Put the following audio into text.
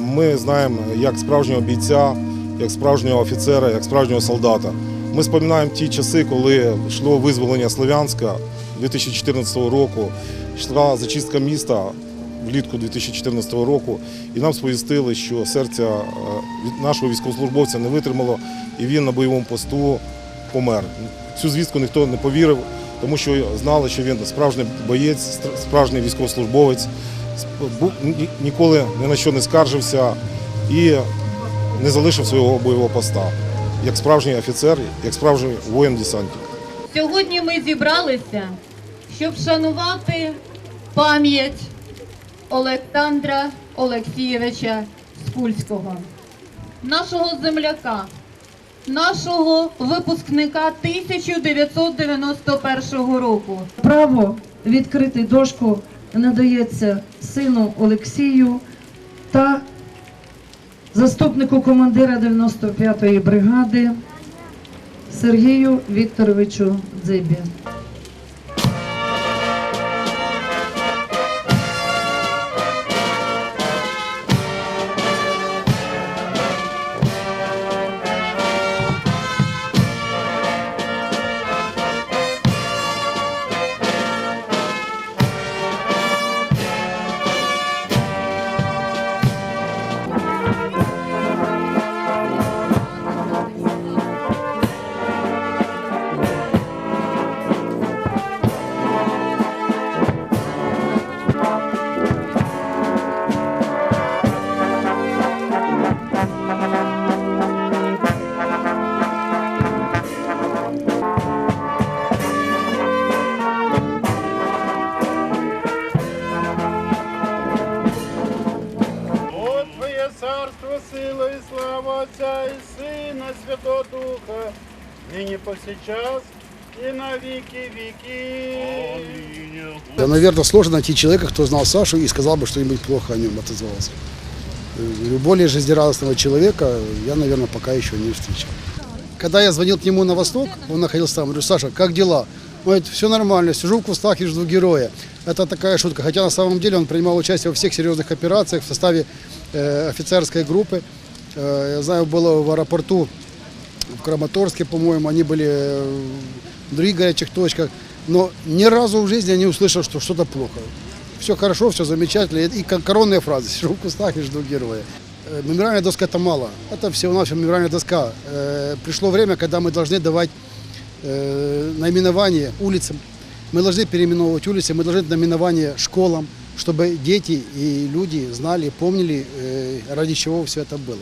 ми знаємо як справжнього бійця, як справжнього офіцера, як справжнього солдата. Ми споминаємо ті часи, коли йшло визволення Слов'янська 2014 року, йшла зачистка міста влітку 2014 року, і нам сповістили, що серця е, нашого військовослужбовця не витримало, і він на бойовому посту помер. Цю звістку ніхто не повірив, тому що знали, що він справжній боєць, справжній військовослужбовець, ніколи ні на що не скаржився і не залишив свого бойового поста. Як справжній офіцер, як справжній воїн-десантник. Сьогодні ми зібралися, щоб вшанувати пам'ять Олександра Олексійовича Скульського, нашого земляка, нашого випускника 1991 року. Право відкрити дошку надається сину Олексію та заступнику командира 95-ї бригади Сергію Вікторовичу Дзибі. царство, сила і слава Отця і Сина, Святого Духа, нині повсякчас і на віки віки. Да, наверное, сложно найти человека, кто знал Сашу и сказал бы что-нибудь плохо о нем отозвался. Э, говорю, Более жизнерадостного человека я, наверное, пока еще не встречал. Когда я звонил к нему на восток, он находился там, говорю, Саша, как дела? Он говорит, все нормально, сижу в кустах и жду героя. Это такая шутка. Хотя на самом деле он принимал участие во всех серьезных операциях в составе э, офицерской группы. Э, я знаю, было в аэропорту в Краматорске, по-моему, они были э, в других горячих точках. Но ни разу в жизни я не услышал, что что-то плохо. Все хорошо, все замечательно. И коронные фразы. Сижу в кустах и жду героя. Э, Мемориальная доска это мало. Это всего-навсего мемориальная доска. Э, Пришло время, когда мы должны давать э, наименование улицам. Мы должны переименовывать улицы, мы должны наименование школам, чтобы дети и люди знали, помнили, э, ради чего все это было.